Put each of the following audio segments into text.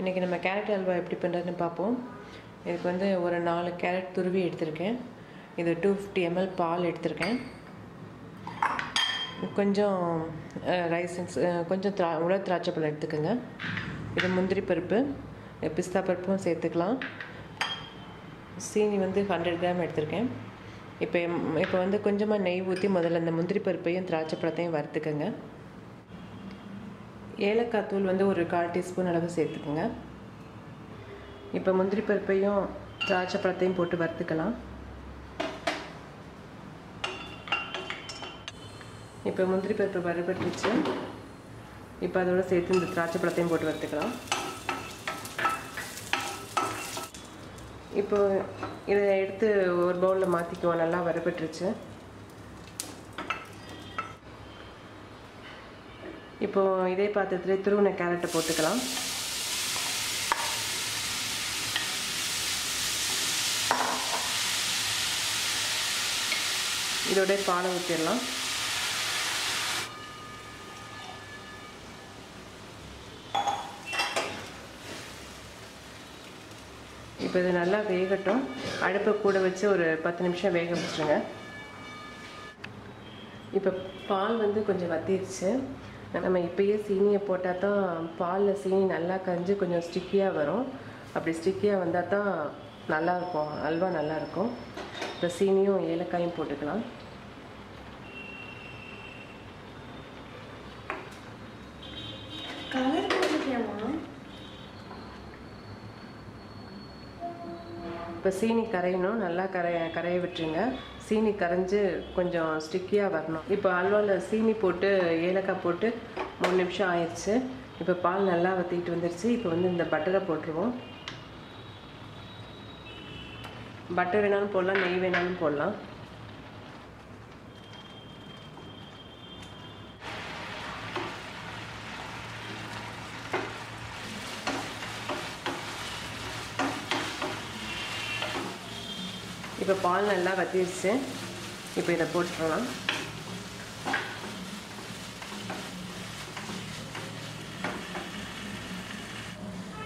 இன்றைக்கி நம்ம கேரட் அல்வா எப்படி பண்ணுறதுன்னு பார்ப்போம். இதுக்கு வந்து ஒரு நாலு கேரட் துருவி எடுத்திருக்கேன். இது டூ ஃபிஃப்டி எம்எல் பால் எடுத்திருக்கேன். கொஞ்சம் ரைசன்ஸ் கொஞ்சம் திரா உலர் திராட்சை பழம் எடுத்துக்கோங்க. இது முந்திரி பருப்பு பிஸ்தா பருப்பும் சேர்த்துக்கலாம். சீனி வந்து ஹண்ட்ரட் கிராம் எடுத்திருக்கேன். இப்போ இப்போ வந்து கொஞ்சமாக நெய் ஊற்றி முதல்ல அந்த முந்திரி பருப்பையும் திராட்சை பழத்தையும் வறுத்துக்கோங்க. ஏலக்காய் தூள் வந்து ஒரு கால் டீஸ்பூன் அளவு சேர்த்துக்குங்க. இப்போ முந்திரி பருப்பையும் திராட்சை பழத்தையும் போட்டு வறுத்துக்கலாம். இப்போ முந்திரி பருப்பு வறுபட்டுச்சு இப்போ அதோட சேர்த்து இந்த திராட்சை பழத்தையும் போட்டு வறுத்துக்கலாம். இப்போ இதை எடுத்து ஒரு பவுலில் மாற்றிக்குவோம் நல்லா வறுபட்டுருச்சு. இப்போ இதே பாத்திரத்தில் துருவின கேரட்டை போட்டுக்கலாம். இதோட பாலை ஊற்றிடலாம் இப்போ இது நல்லா வேகட்டும். அடுப்பை கூட வச்சு ஒரு பத்து நிமிஷம் வேக வச்சுருங்க. இப்போ பால் வந்து கொஞ்சம் வத்திருச்சு. நம்ம இப்போயே சீனியை போட்டால் தான் பாலில் சீனி நல்லா கரைஞ்சி கொஞ்சம் ஸ்டிக்கியாக வரும். அப்படி ஸ்டிக்கியாக வந்தால் தான் நல்லாயிருக்கும் அல்வா நல்லாயிருக்கும் இப்போ சீனியும் ஏலக்காயும் போட்டுக்கலாம் கலர் போட்டுக்கலாமா இப்போ சீனி கரையணும் நல்லா கரைய கரைய விட்டுருங்க. சீனி கரைஞ்சி கொஞ்சம் ஸ்டிக்கியாக வரணும். இப்போ அல்வாவில் சீனி போட்டு ஏலக்காய் போட்டு மூணு நிமிஷம் ஆயிடுச்சு இப்போ பால் நல்லா வற்றிட்டு வந்துருச்சு. இப்போ வந்து இந்த பட்டரை போட்டுருவோம். பட்டர் வேணாலும் போடலாம் நெய் வேணாலும் போடலாம். இப்போ பால் நல்லா வத்திருச்சு. இப்போ இதை போட்டுடலாம்.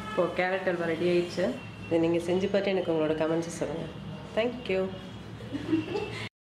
இப்போது கேரட் அல்வா ரெடி ஆயிடுச்சு. இதை நீங்கள் செஞ்சு பார்த்து எனக்கு உங்களோட கமெண்ட்ஸை சொல்லுங்கள் தேங்க்யூ